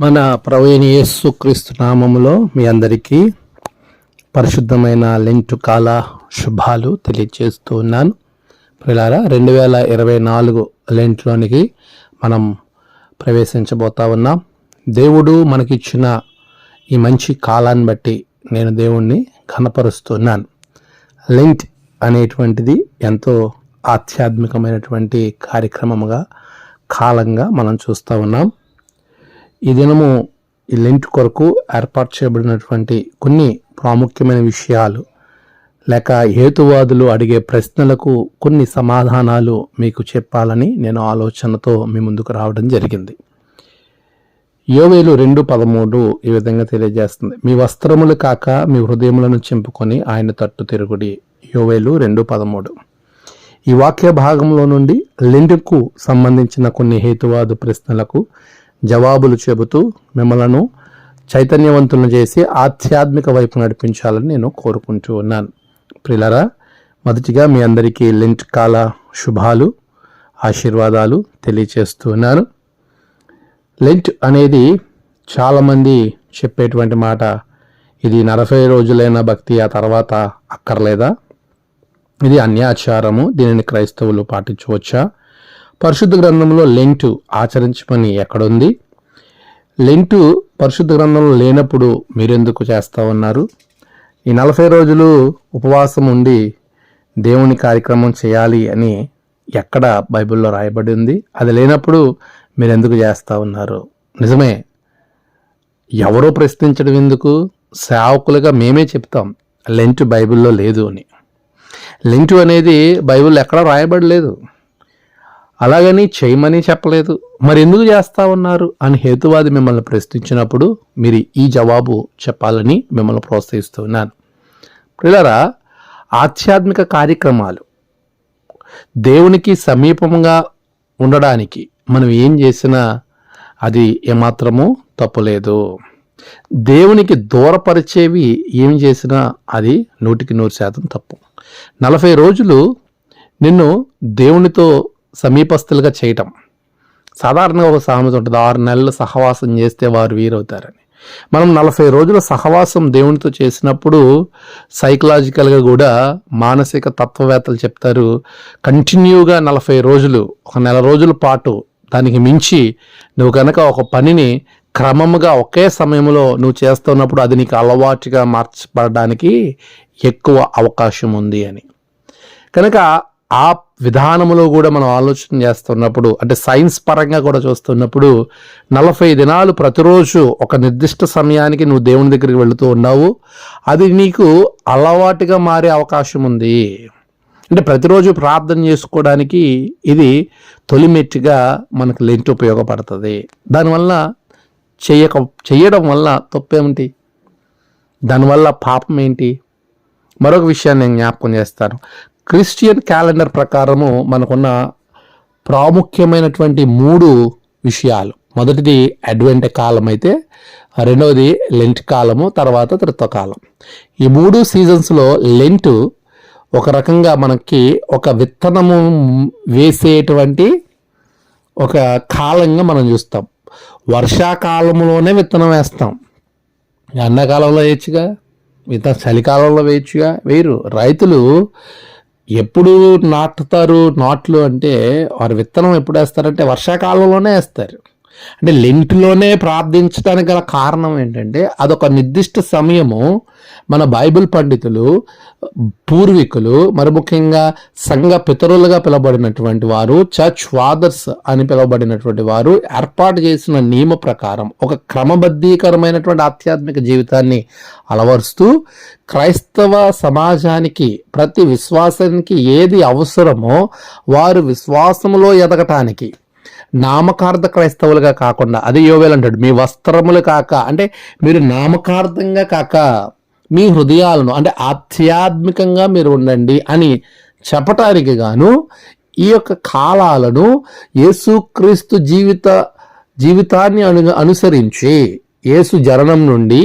మన ప్రవీణ యేసు క్రీస్తు నామములో మీ అందరికీ పరిశుద్ధమైన లెంటు కాల శుభాలు తెలియజేస్తూ ఉన్నాను. పిల్లారా రెండు వేల ఇరవై నాలుగు లెంట్లోనికి మనం ప్రవేశించబోతా ఉన్నాం. దేవుడు మనకిచ్చిన ఈ మంచి కాలాన్ని బట్టి నేను దేవుణ్ణి కనపరుస్తున్నాను లెంట్ అనేటువంటిది ఎంతో ఆధ్యాత్మికమైనటువంటి కార్యక్రమముగా కాలంగా మనం చూస్తూ ఉన్నాం. ఈ దినము ఈ లెంట్ కొరకు ఏర్పాటు చేయబడినటువంటి కొన్ని ప్రాముఖ్యమైన విషయాలు లేక హేతువాదులు అడిగే ప్రశ్నలకు కొన్ని సమాధానాలు మీకు చెప్పాలని నేను ఆలోచనతో మీ ముందుకు రావడం జరిగింది. యోవేలు రెండు పదమూడు ఈ విధంగా తెలియజేస్తుంది. మీ వస్త్రములు కాక మీ హృదయములను చింపుకొని ఆయన తట్టు తిరుగుడి యోవేలు రెండు పదమూడు. ఈ వాక్య భాగంలో నుండి లెంటుకు సంబంధించిన కొన్ని హేతువాదు ప్రశ్నలకు జవాబులు చెబుతూ మిమ్మలను చైతన్యవంతులను చేసి ఆధ్యాత్మిక వైపు నడిపించాలని నేను కోరుకుంటూ ఉన్నాను. ప్రిలరా మొదటిగా మీ అందరికీ లింట్ కాల శుభాలు ఆశీర్వాదాలు తెలియచేస్తూ ఉన్నాను. లెంట్ అనేది చాలామంది చెప్పేటువంటి మాట ఇది నలభై రోజులైన భక్తి ఆ తర్వాత అక్కర్లేదా? ఇది అన్యాచారము దీనిని క్రైస్తవులు పాటించవచ్చా? పరిశుద్ధ గ్రంథంలో లెంటు ఆచరించమని ఎక్కడుంది? లెంటు పరిశుద్ధ గ్రంథంలో లేనప్పుడు మీరెందుకు చేస్తూ ఉన్నారు? ఈ నలభై రోజులు ఉపవాసం ఉండి దేవుని కార్యక్రమం చేయాలి అని ఎక్కడ బైబిల్లో రాయబడి ఉంది? అది లేనప్పుడు మీరు ఎందుకు చేస్తూ ఉన్నారు? నిజమే ఎవరో ప్రశ్నించడం ఎందుకు? సేవకులుగా మేమే చెప్తాం లెంట్ బైబిల్లో లేదు అని. లెంటు అనేది బైబిల్ ఎక్కడ రాయబడలేదు. అలాగని చేయమని చెప్పలేదు. మరి ఎందుకు చేస్తా ఉన్నారు? అని హేతువాది మిమ్మల్ని ప్రశ్నించినప్పుడు మీరు ఈ జవాబు చెప్పాలని మిమ్మల్ని ప్రోత్సహిస్తున్నాను. పిల్లరా ఆధ్యాత్మిక కార్యక్రమాలు దేవునికి సమీపంగా ఉండడానికి మనం ఏం చేసినా అది ఏమాత్రమూ తప్పులేదు దేవునికి దూరపరిచేవి ఏం చేసినా అది నూటికి నూరు శాతం తప్పు. నలభై రోజులు నిన్ను దేవునితో సమీపస్తులుగా చేయటం. సాధారణంగా ఒక సామెత ఉంటుంది ఆరు నెలలు సహవాసం చేస్తే వారు వీరవుతారని. మనం నలభై రోజుల సహవాసం దేవునితో చేసినప్పుడు సైకలాజికల్గా కూడా మానసిక తత్వవేత్తలు చెప్తారు కంటిన్యూగా నలభై రోజులు ఒక నెల రోజుల పాటు దానికి మించి నువ్వు కనుక ఒక పనిని క్రమముగా ఒకే సమయంలో నువ్వు చేస్తున్నప్పుడు అది నీకు అలవాటుగా మార్చబడడానికి ఎక్కువ అవకాశం ఉంది అని. కనుక ఆ విధానంలో కూడా మనం ఆలోచన చేస్తున్నప్పుడు అంటే సైన్స్ పరంగా కూడా చూస్తున్నప్పుడు నలభై దినాలు ప్రతిరోజు ఒక నిర్దిష్ట సమయానికి నువ్వు దేవుని దగ్గరికి వెళుతూ ఉన్నావు. అది నీకు అలవాటుగా మారే అవకాశం ఉంది. అంటే ప్రతిరోజు ప్రార్థన చేసుకోవడానికి ఇది తొలిమెట్టుగా మనకు లెంట్ ఉపయోగపడుతుంది. దానివల్ల చేయక చేయడం వల్ల తప్పేమిటి? దానివల్ల పాపం ఏంటి? మరొక విషయాన్ని నేను జ్ఞాపకం చేస్తాను. క్రిస్టియన్ క్యాలెండర్ ప్రకారము మనకున్న ప్రాముఖ్యమైనటువంటి మూడు విషయాలు. మొదటిది అడ్వెంట్ కాలం అయితే రెండవది లెంట్ కాలము తర్వాత త్రిత్వకాలం. ఈ మూడు సీజన్స్లో లెంట్ ఒక రకంగా మనకి ఒక విత్తనము వేసేటువంటి ఒక కాలంగా మనం చూస్తాం. వర్షాకాలంలోనే విత్తనం వేస్తాం. ఎండాకాలంలో వేయచ్చుగా మిగతా చలికాలంలో వేయచ్చుగా వేరు రైతులు ఎప్పుడు నాటుతారు నాట్లు అంటే వారు విత్తనం ఎప్పుడు వేస్తారంటే వర్షాకాలంలోనే వేస్తారు. అంటే లెంట్లోనే ప్రార్థించడానికి గల కారణం ఏంటంటే అదొక నిర్దిష్ట సమయము మన బైబిల్ పండితులు పూర్వీకులు మరి ముఖ్యంగా సంఘ పితరులుగా పిలవబడినటువంటి వారు చర్చ్ ఫాదర్స్ అని పిలువబడినటువంటి వారు ఏర్పాటు చేసిన నియమ ప్రకారం ఒక క్రమబద్ధీకరమైనటువంటి ఆధ్యాత్మిక జీవితాన్ని అలవరుస్తూ క్రైస్తవ సమాజానికి ప్రతి విశ్వాసానికి ఏది అవసరమో వారు విశ్వాసములో ఎదగటానికి నామకార్థ క్రైస్తవులుగా కాకుండా అది యోవేలు అంటాడు మీ వస్త్రములు కాక అంటే మీరు నామకార్థంగా కాక మీ హృదయాలను అంటే ఆధ్యాత్మికంగా మీరు ఉండండి అని చెప్పటానికి గాను ఈ యొక్క కాలాలను యేసుక్రీస్తు జీవిత జీవితాన్ని అను అనుసరించి యేసు జననం నుండి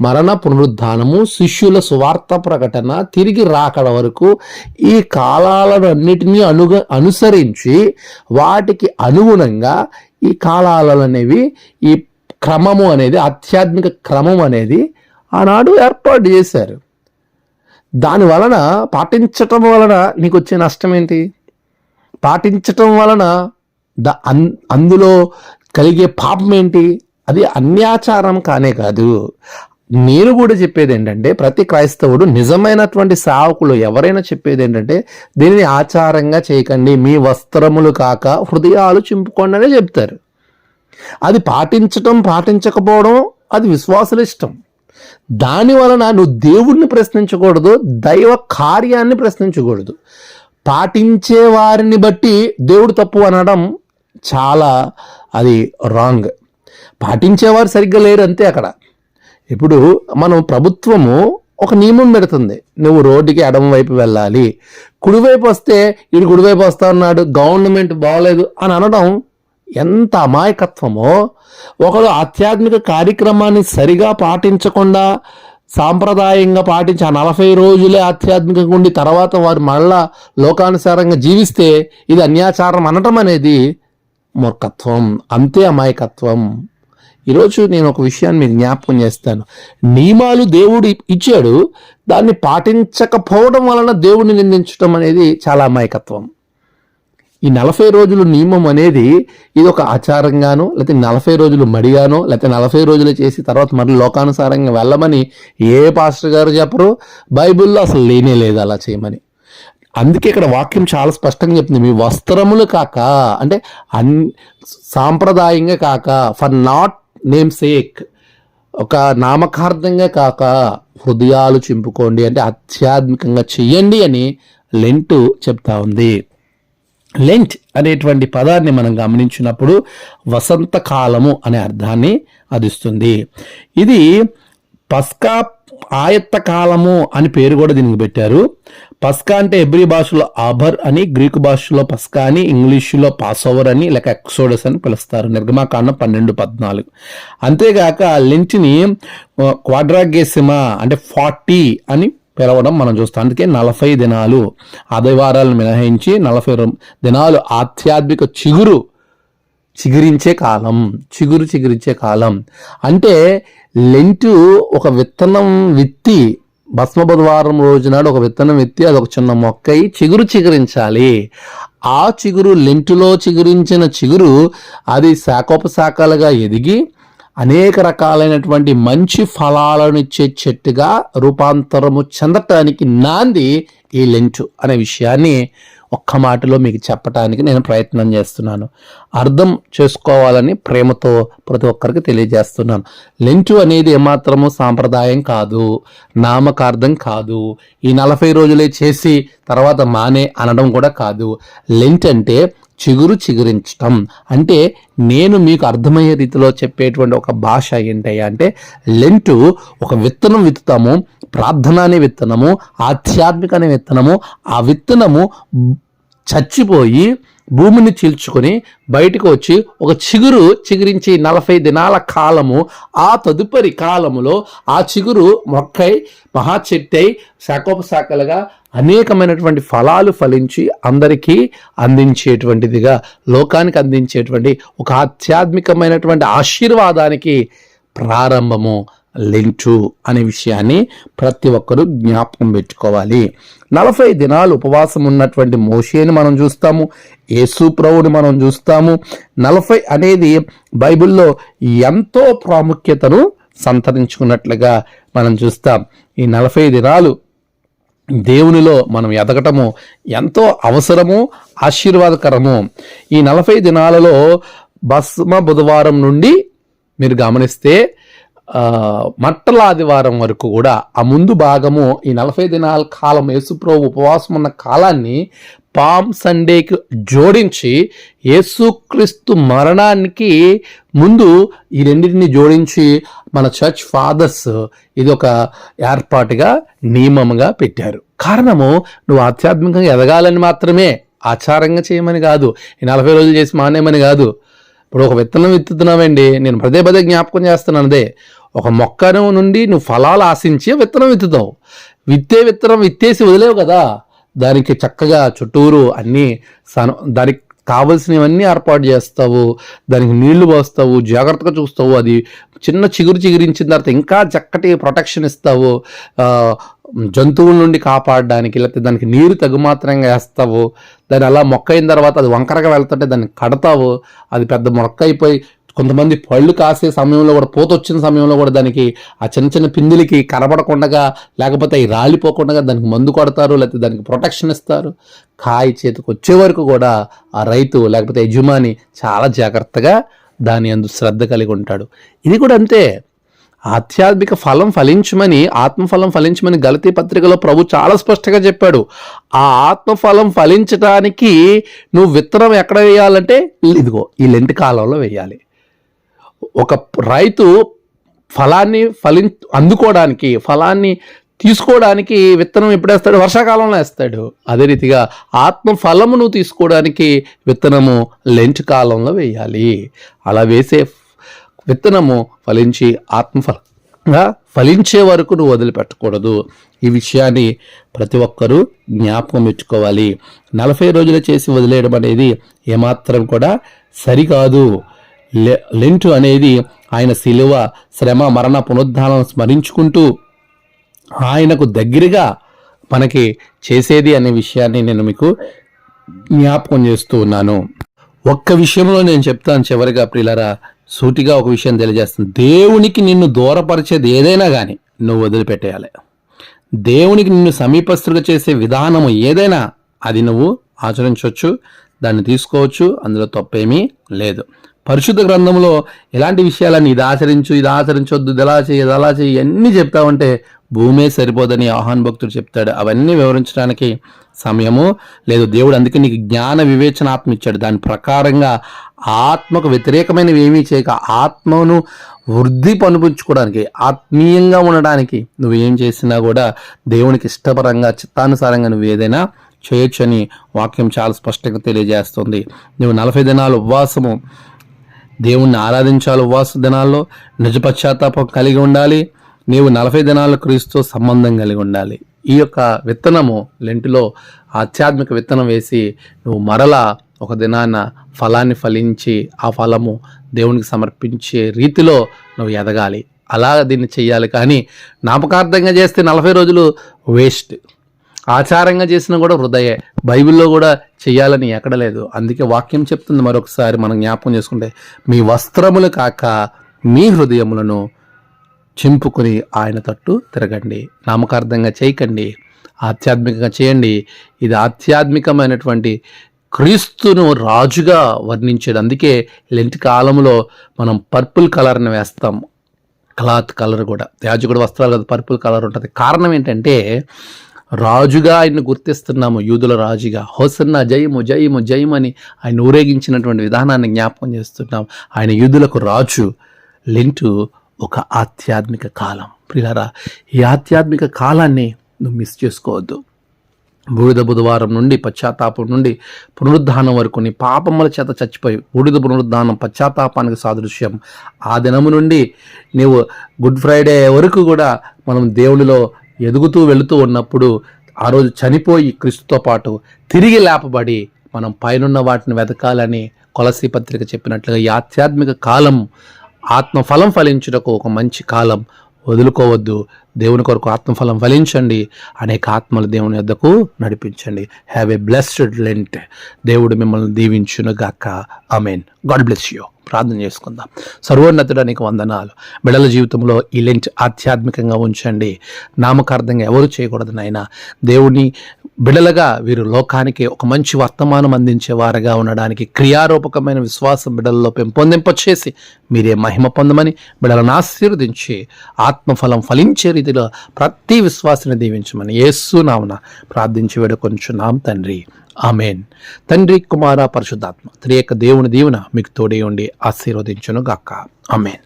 మరణ పునరుద్ధానము శిష్యుల సువార్త ప్రకటన తిరిగి రాకడ వరకు ఈ కాలాలను అన్నిటినీ అనుగ అనుసరించి వాటికి అనుగుణంగా ఈ కాలాలు అనేవి ఈ క్రమము అనేది ఆధ్యాత్మిక క్రమం అనేది ఆనాడు ఏర్పాటు చేశారు. దాని వలన పాటించటం వలన నీకు వచ్చే నష్టం ఏంటి పాటించటం వలన ద అన్ అందులో కలిగే పాపం ఏంటి అది అన్యాచారం కానే కాదు. నేను కూడా చెప్పేది ఏంటంటే ప్రతి క్రైస్తవుడు నిజమైనటువంటి సావకులు ఎవరైనా చెప్పేది ఏంటంటే దీనిని ఆచారంగా చేయకండి మీ వస్త్రములు కాక హృదయాలు చింపుకోండి అనే చెప్తారు. అది పాటించటం పాటించకపోవడం అది విశ్వాసుల ఇష్టం. దాని వలన నువ్వు దేవుణ్ణి ప్రశ్నించకూడదు దైవ కార్యాన్ని ప్రశ్నించకూడదు. పాటించే వారిని బట్టి దేవుడు తప్పు అనడం చాలా అది రాంగ్ పాటించేవారు సరిగ్గా లేరు అంతే అక్కడ. ఇప్పుడు మనం ప్రభుత్వము ఒక నియమం పెడుతుంది. నువ్వు రోడ్డుకి ఎడమ వైపు వెళ్ళాలి. కుడివైపు వస్తే ఇటు కుడివైపు వస్తా ఉన్నాడు గవర్నమెంట్ బాగలేదు అని అనడం ఎంత అమాయకత్వమో. ఒకడు ఆధ్యాత్మిక కార్యక్రమాన్ని సరిగా పాటించకుండా సాంప్రదాయంగా పాటించి ఆ నలభై రోజులే ఆధ్యాత్మికంగా ఉండి తర్వాత వారు మళ్ళా లోకానుసారంగా జీవిస్తే ఇది అన్యాచారం అనటం అనేది మూర్ఖత్వం అంతే అమాయకత్వం. ఈరోజు నేను ఒక విషయాన్ని మీకు జ్ఞాపకం చేస్తాను. నియమాలు దేవుడు ఇచ్చాడు దాన్ని పాటించకపోవడం వలన దేవుడిని నిందించడం అనేది చాలా అమాయకత్వం. ఈ నలభై రోజులు నియమం అనేది ఇది ఒక ఆచారంగానో లేకపోతే నలభై రోజులు మడిగానో లేకపోతే నలభై రోజులు చేసి తర్వాత మళ్ళీ లోకానుసారంగా వెళ్ళమని ఏ పాస్టర్ గారు చెప్పరు. బైబిల్లో అసలు లేనే లేదు అలా చేయమని. అందుకే ఇక్కడ వాక్యం చాలా స్పష్టంగా చెప్తుంది. మీ వస్త్రములు కాక అంటే అన్ సాంప్రదాయంగా కాక ఫర్ నాట్ నేమ్ సేక్. ఒక నామకార్థంగా కాక హృదయాలు చింపుకోండి అంటే ఆధ్యాత్మికంగా చెయ్యండి అని లెంట్ చెప్తా ఉంది. లెంట్ అనేటువంటి పదాన్ని మనం గమనించినప్పుడు వసంతకాలము అనే అర్థాన్ని అదిస్తుంది. ఇది పస్కా ఆయత్త కాలము అని పేరు కూడా దీనికి పెట్టారు. పస్కా అంటే ఎబ్రి భాషలో ఆభర్ అని గ్రీకు భాషలో పస్కా అని ఇంగ్లీషులో పాస్ ఓవర్ అని లేక ఎక్సోడస్ అని పిలుస్తారు. నిర్గమాకాండం పన్నెండు పద్నాలుగు. అంతేగాక లెంట్ని క్వాడ్రాగేసిమా అంటే ఫార్టీ అని పిలవడం మనం చూస్తాం. అందుకే నలభై దినాలు ఆదివారాలను మినహాయించి నలభై దినాలు ఆధ్యాత్మిక చిగురు చిగురించే కాలం చిగురు చిగురించే కాలం. అంటే లెంటు ఒక విత్తనం విత్తి భస్మ బుధవారం రోజునాడు ఒక విత్తనం ఎత్తి అది ఒక చిన్న మొక్కయి చిగురు చిగురించాలి. ఆ చిగురు లెంటులో చిగురించిన చిగురు అది శాఖోపశాఖలుగా ఎదిగి అనేక రకాలైనటువంటి మంచి ఫలాలను ఇచ్చే చెట్టుగా రూపాంతరము చెందటానికి నాంది ఈ లెంటు అనే విషయాన్ని ఒక్క మాటలో మీకు చెప్పడానికి నేను ప్రయత్నం చేస్తున్నాను. అర్థం చేసుకోవాలని ప్రేమతో ప్రతి ఒక్కరికి తెలియజేస్తున్నాను. లెంటు అనేది ఏమాత్రము సాంప్రదాయం కాదు నామకార్థం కాదు. ఈ నలభై రోజులే చేసి తర్వాత మానే అనడం కూడా కాదు. లెంట్ అంటే చిగురు చిగురించటం. అంటే నేను మీకు అర్థమయ్యే రీతిలో చెప్పేటువంటి ఒక భాష ఏంటయ్యా అంటే లెంటు ఒక విత్తనం విత్తుతాము ప్రార్థన అనే విత్తనము ఆధ్యాత్మిక అనే విత్తనము ఆ విత్తనము చచ్చిపోయి భూమిని చీల్చుకొని బయటకు వచ్చి ఒక చిగురు చిగురించి నలభై దినాల కాలము ఆ తదుపరి కాలములో ఆ చిగురు మొక్కై మహా చెట్టై శాఖోపశాఖలుగా అనేకమైనటువంటి ఫలాలు ఫలించి అందరికీ అందించేటువంటిదిగా లోకానికి అందించేటువంటి ఒక ఆధ్యాత్మికమైనటువంటి ఆశీర్వాదానికి ప్రారంభము లెంచు అనే విషయాన్ని ప్రతి ఒక్కరూ జ్ఞాపకం పెట్టుకోవాలి. నలభై దినాలు ఉపవాసం ఉన్నటువంటి మోషేని మనం చూస్తాము యేసు ప్రభుని మనం చూస్తాము. నలభై అనేది బైబిల్లో ఎంతో ప్రాముఖ్యతను సంతరించుకున్నట్లుగా మనం చూస్తాం. ఈ నలభై దినాలు దేవునిలో మనం ఎదగటము ఎంతో అవసరము ఆశీర్వాదకరము. ఈ నలభై దినాలలో భస్మ బుధవారం నుండి మీరు గమనిస్తే మట్టల ఆదివారం వరకు కూడా ఆ ముందు భాగము ఈ నలభై దినాల కాలం యేసుప్రభు ఉపవాసం ఉన్న కాలాన్ని పామ్ సండేకి జోడించి యేసుక్రీస్తు మరణానికి ముందు ఈ రెండింటిని జోడించి మన చర్చ్ ఫాదర్స్ ఇది ఒక ఏర్పాటుగా నియమంగా పెట్టారు. కారణము నువ్వు ఆధ్యాత్మికంగా ఎదగాలని మాత్రమే ఆచారంగా చేయమని కాదు ఈ నలభై రోజులు చేసి మానేమని కాదు. ఇప్పుడు ఒక విత్తనం విత్తుతున్నామండి నేను పదే పదే జ్ఞాపకం చేస్తున్నాను అదే. ఒక మొక్కను నుండి నువ్వు ఫలాలు ఆశించి విత్తనం విత్తుతావు. విత్తే విత్తనం విత్తేసి వదిలేవు కదా. దానికి చక్కగా చుట్టూరు అన్నీ సన దానికి కావలసినవన్నీ ఏర్పాటు చేస్తావు దానికి నీళ్ళు పోస్తావు జాగ్రత్తగా చూస్తావు అది చిన్న చిగురు చిగురించిన తర్వాత ఇంకా చక్కటి ప్రొటెక్షన్ ఇస్తావు జంతువుల నుండి కాపాడడానికి లేకపోతే దానికి నీరు తగుమాత్రంగా వేస్తావు దాని అలా మొక్క అయిన తర్వాత అది వంకరగా వెళ్తుంటే దాన్ని కడతావు అది పెద్ద మొక్క అయిపోయి కొంతమంది పళ్ళు కాసే సమయంలో కూడా పూత వచ్చిన సమయంలో కూడా దానికి ఆ చిన్న చిన్న పిందులకి కనబడకుండా లేకపోతే అవి రాలిపోకుండా దానికి మందు కొడతారు లేకపోతే దానికి ప్రొటెక్షన్ ఇస్తారు. కాయ చేతికి వచ్చే వరకు కూడా ఆ రైతు లేకపోతే యజమాని చాలా జాగ్రత్తగా దాని అందు శ్రద్ధ కలిగి ఉంటాడు. ఇది కూడా అంతే. ఆధ్యాత్మిక ఫలం ఫలించమని ఆత్మఫలం ఫలించమని గలతీ పత్రికలో ప్రభు చాలా స్పష్టంగా చెప్పాడు. ఆ ఆత్మఫలం ఫలించడానికి నువ్వు విత్తనం ఎక్కడ వేయాలంటే ఇదిగో ఈ లెంటి కాలంలో వేయాలి. ఒక రైతు ఫలాన్ని ఫలి అందుకోవడానికి ఫలాన్ని తీసుకోవడానికి విత్తనం ఎప్పుడేస్తాడు? వర్షాకాలంలో వేస్తాడు. అదే రీతిగా ఆత్మ ఫలమును తీసుకోవడానికి విత్తనము లెంచ్ కాలంలో వేయాలి. అలా వేసే విత్తనము ఫలించి ఆత్మఫలంగా ఫలించే వరకు నువ్వు వదిలిపెట్టకూడదు. ఈ విషయాన్ని ప్రతి ఒక్కరూ జ్ఞాపకం పెట్టుకోవాలి. నలభై రోజులు చేసి వదిలేయడం అనేది ఏమాత్రం కూడా సరికాదు. లెంటు అనేది ఆయన శిలువ శ్రమ మరణ పునరుద్ధానం స్మరించుకుంటూ ఆయనకు దగ్గరగా మనకి చేసేది అనే విషయాన్ని నేను మీకు జ్ఞాపకం చేస్తూ ఉన్నాను. ఒక్క విషయంలో నేను చెప్తాను చివరిగా ప్రియులరా సూటిగా ఒక విషయం తెలియజేస్తాను. దేవునికి నిన్ను దూరపరిచేది ఏదైనా కానీ నువ్వు వదిలిపెట్టేయాలి. దేవునికి నిన్ను సమీపస్తులుగా చేసే విధానము ఏదైనా అది నువ్వు ఆచరించవచ్చు దాన్ని తీసుకోవచ్చు అందులో తప్పేమీ లేదు. పరిశుద్ధ గ్రంథంలో ఎలాంటి విషయాలన్నీ ఇది ఆచరించు ఇది ఆచరించొద్దు ఇది ఎలా చేయి ఇది అలా చేయి ఇవన్నీ చెప్తావంటే భూమే సరిపోదని ఆహాన్ భక్తుడు చెప్తాడు. అవన్నీ వివరించడానికి సమయము లేదు. దేవుడు అందుకే నీకు జ్ఞాన వివేచన ఆత్మ ఇచ్చాడు దాని ప్రకారంగా ఆత్మకు వ్యతిరేకమైనవి ఏమీ చేయక ఆత్మను వృద్ధి పనిపించుకోవడానికి ఆత్మీయంగా ఉండడానికి నువ్వు ఏం చేసినా కూడా దేవునికి ఇష్టపరంగా చిత్తానుసారంగా నువ్వు ఏదైనా చేయొచ్చని వాక్యం చాలా స్పష్టంగా తెలియజేస్తుంది. నువ్వు నలభై దినాలు ఉపవాసము దేవుణ్ణి ఆరాధించాలి ఉపవాస దినాల్లో. నిజ పశ్చాత్తాపం కలిగి ఉండాలి. నీవు నలభై దినాలు క్రీస్తుతో సంబంధం కలిగి ఉండాలి. ఈ యొక్క విత్తనము లెంటిలో ఆధ్యాత్మిక విత్తనం వేసి నువ్వు మరలా ఒక దినాన ఫలాన్ని ఫలించి ఆ ఫలము దేవునికి సమర్పించే రీతిలో నువ్వు ఎదగాలి. అలా దీన్ని చేయాలి కానీ జ్ఞాపకార్థంగా చేస్తే నలభై రోజులు వేస్ట్. ఆచారంగా చేసినా కూడా వృధయే. బైబిల్లో కూడా చెయ్యాలని ఎక్కడ లేదు. అందుకే వాక్యం చెప్తుంది మరొకసారి మనం జ్ఞాపకం చేసుకుంటే మీ వస్త్రములు కాక మీ హృదయములను చింపుకొని ఆయన తట్టు తిరగండి. నామకార్థంగా చేయకండి. ఆధ్యాత్మికంగా చేయండి. ఇది ఆధ్యాత్మికమైనటువంటి క్రీస్తును రాజుగా వర్ణించాడు. అందుకే లెంటి కాలంలో మనం పర్పుల్ కలర్ని వేస్తాం. క్లాత్ కలర్ కూడా. యాజకుడు వస్త్రాలు కదా పర్పుల్ కలర్ ఉంటుంది. కారణం ఏంటంటే రాజుగా ఆయన్ని గుర్తిస్తున్నాము యూదుల రాజుగా. హోసన్న జయము జయము జయము అని ఆయన ఊరేగించినటువంటి విధానాన్ని జ్ఞాపకం చేస్తున్నాం. ఆయన యూదులకు రాజు లింటూ ఒక ఆధ్యాత్మిక కాలం. ప్రియారా ఈ ఆధ్యాత్మిక కాలాన్ని నువ్వు మిస్ చేసుకోవద్దు. బూడిద బుధవారం నుండి పశ్చాత్తాపం నుండి పునరుద్ధానం వరకు నీ పాపముల చేత చచ్చిపోయి బూడిద పునరుద్ధానం పశ్చాత్తాపానికి సాదృశ్యం. ఆ దినము నుండి నీవు గుడ్ ఫ్రైడే వరకు కూడా మనం దేవునిలో ఎదుగుతూ వెళుతూ ఉన్నప్పుడు ఆ రోజు చనిపోయి క్రీస్తుతో పాటు తిరిగి లేపబడి మనం పైనున్న వాటిని వెతకాలని కొలసి పత్రిక చెప్పినట్లుగా ఈ ఆధ్యాత్మిక కాలం ఆత్మఫలం ఫలించుటకు ఒక మంచి కాలం వదులుకోవద్దు. దేవుని కొరకు ఆత్మఫలం ఫలించండి. అనేక ఆత్మలు దేవుని యొద్దకు నడిపించండి. హ్యావ్ ఏ బ్లెస్డ్ లెంట్ దేవుడు మిమ్మల్ని దీవించును గాక అమెన్ గాడ్ బ్లెస్ యూ ప్రార్థన చేసుకుందాం. సర్వోన్నతుడ నీకు వందనాలు. బిడల జీవితంలో ఈ లెంట్ ఆధ్యాత్మికంగా ఉంచండి. నామకార్థంగా ఎవరు చేయకూడదు నాయన. దేవుని బిడలగా వీరు లోకానికి ఒక మంచి వర్తమానం అందించే వారుగా ఉండడానికి క్రియారూపకమైన విశ్వాసం బిడలలో పెంపొందింపచేసి మీరే మహిమ పొందమని బిడలను ఆశీర్వదించి ఆత్మఫలం ఫలించే రీతిలో ప్రతి విశ్వాసని దీవించమని యేసు ప్రార్థించి వేడుకొంచున్నాం తండ్రి. ఆమెన్. తండ్రి కుమార పరిశుద్ధాత్మ త్రియక దేవుని దీవెన మీకు తోడే ఉండి ఆశీర్వదించును గాక ఆమెన్.